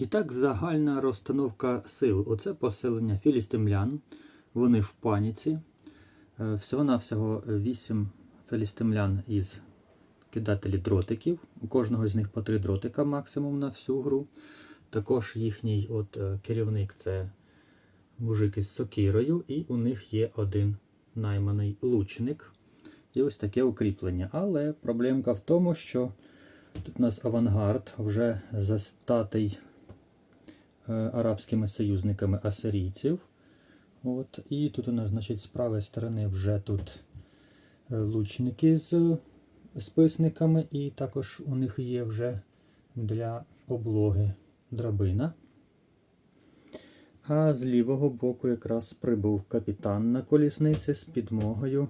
І так, загальна розстановка сил. Оце поселення філістимлян. Вони в паніці. Е, Всього-навсього 8 філістимлян із кидателів дротиків. У кожного з них по 3 дротика максимум на всю гру. Також їхній от, е, керівник це мужик із сокирою, і у них є один найманий лучник. І ось таке укріплення. Але проблемка в тому, що тут у нас авангард вже застатий арабськими союзниками асирійців. От, і тут у нас, значить, з правої сторони вже тут е, лучники з списниками, і також у них є вже для облоги драбина. А з лівого боку якраз прибув капітан на колісниці з підмогою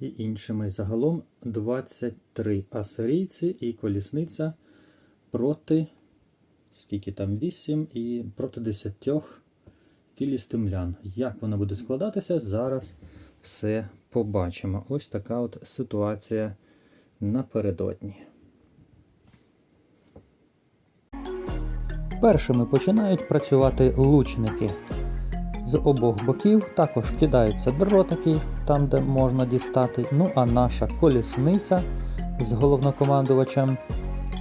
і іншими. Загалом 23 асирійці і колісниця проти скільки там 8 і проти 10 філістимлян. Як вона буде складатися, зараз все побачимо. Ось така от ситуація напередодні. Першими починають працювати лучники. З обох боків також кидаються дротики там, де можна дістати. Ну а наша колісниця з головнокомандувачем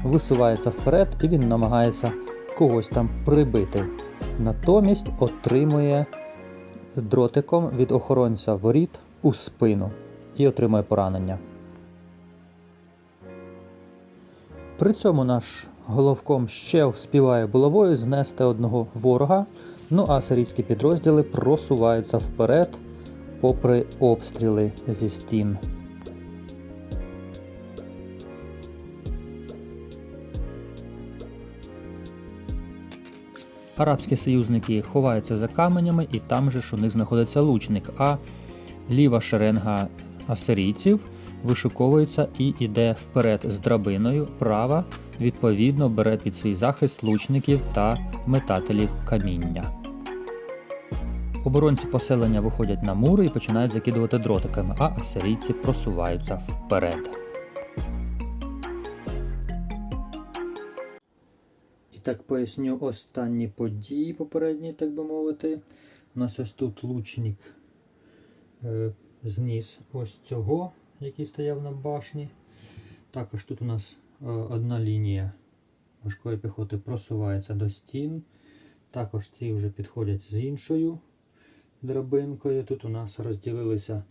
висувається вперед і він намагається когось там прибити. Натомість отримує дротиком від охоронця воріт у спину і отримує поранення. При цьому наш головком ще вспіває булавою знести одного ворога. Ну а сирійські підрозділи просуваються вперед, попри обстріли зі стін. Арабські союзники ховаються за каменями, і там же ж у них знаходиться лучник. А ліва шеренга асирійців вишуковується і йде вперед з драбиною. Права відповідно бере під свій захист лучників та метателів каміння. Оборонці поселення виходять на мури і починають закидувати дротиками, а асирійці просуваються вперед. Так поясню останні події попередні, так би мовити. У нас ось тут лучник е, зніс ось цього, який стояв на башні. Також тут у нас е, одна лінія важкої піхоти просувається до стін. Також ці вже підходять з іншою драбинкою. Тут у нас розділилися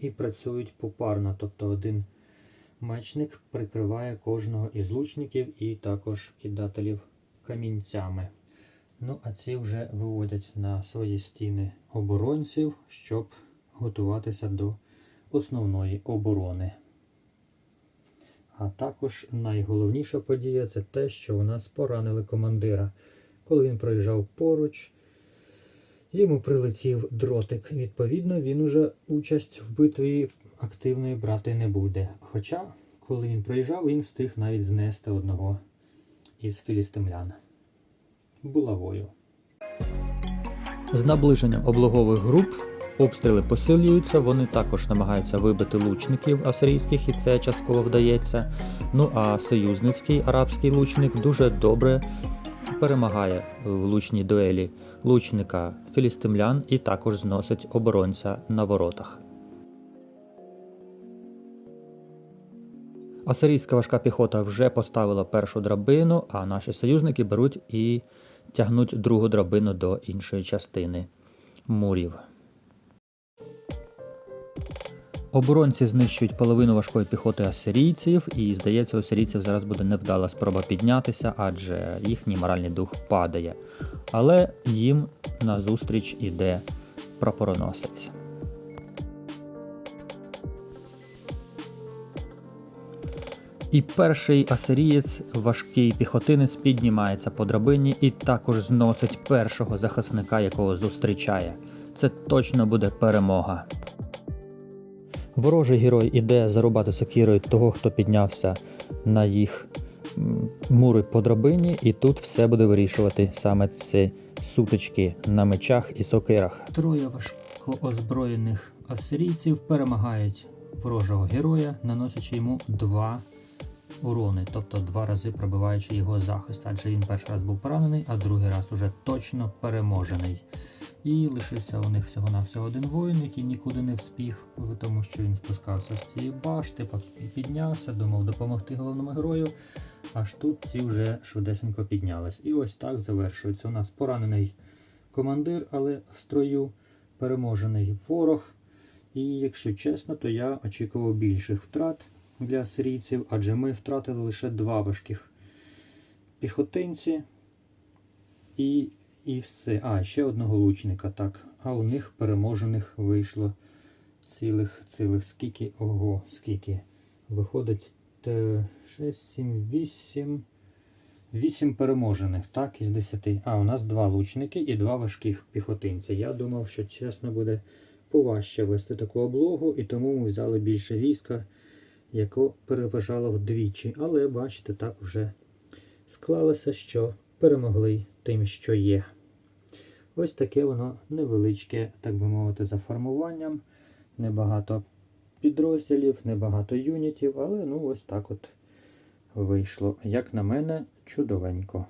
і працюють попарно. Тобто один мечник прикриває кожного із лучників і також кидателів камінцями. Ну, а ці вже виводять на свої стіни оборонців, щоб готуватися до основної оборони. А також найголовніша подія це те, що у нас поранили командира. Коли він проїжджав поруч, йому прилетів дротик. Відповідно, він уже участь в битві активної брати не буде. Хоча, коли він проїжджав, він встиг навіть знести одного із філістимлян булавою. З наближенням облогових груп обстріли посилюються, вони також намагаються вибити лучників асирійських, і це частково вдається. Ну а союзницький арабський лучник дуже добре перемагає в лучній дуелі лучника філістимлян і також зносить оборонця на воротах. Асирійська важка піхота вже поставила першу драбину, а наші союзники беруть і тягнуть другу драбину до іншої частини мурів. Оборонці знищують половину важкої піхоти асирійців, і здається, у асирійців зараз буде невдала спроба піднятися, адже їхній моральний дух падає. Але їм назустріч іде прапороносець. І перший асирієць, важкий піхотинець, піднімається по драбині і також зносить першого захисника, якого зустрічає. Це точно буде перемога. Ворожий герой іде зарубати сокірою того, хто піднявся на їх мури по драбині, і тут все буде вирішувати саме ці сутички на мечах і сокирах. Троє важко озброєних асирійців перемагають ворожого героя, наносячи йому два урони, тобто два рази пробиваючи його захист, адже він перший раз був поранений, а другий раз уже точно переможений. І лишився у них всього-навсього один воїн, який нікуди не вспів, тому що він спускався з цієї башти, піднявся, думав допомогти головному герою. Аж тут ці вже швидесенько піднялись. І ось так завершується. У нас поранений командир, але в строю переможений ворог. І якщо чесно, то я очікував більших втрат для сирійців, адже ми втратили лише два важких піхотинці і, і все. А, ще одного лучника, так. А у них переможених вийшло цілих, цілих скільки, ого, скільки. Виходить 6, 7, 8. 8 переможених, так, із 10. А, у нас два лучники і два важких піхотинця. Я думав, що чесно буде поважче вести таку облогу, і тому ми взяли більше війська, яке переважало вдвічі. Але бачите, так вже склалося, що перемогли тим, що є. Ось таке воно невеличке, так би мовити, за формуванням. Небагато підрозділів, небагато юнітів, але ну ось так от вийшло. Як на мене, чудовенько.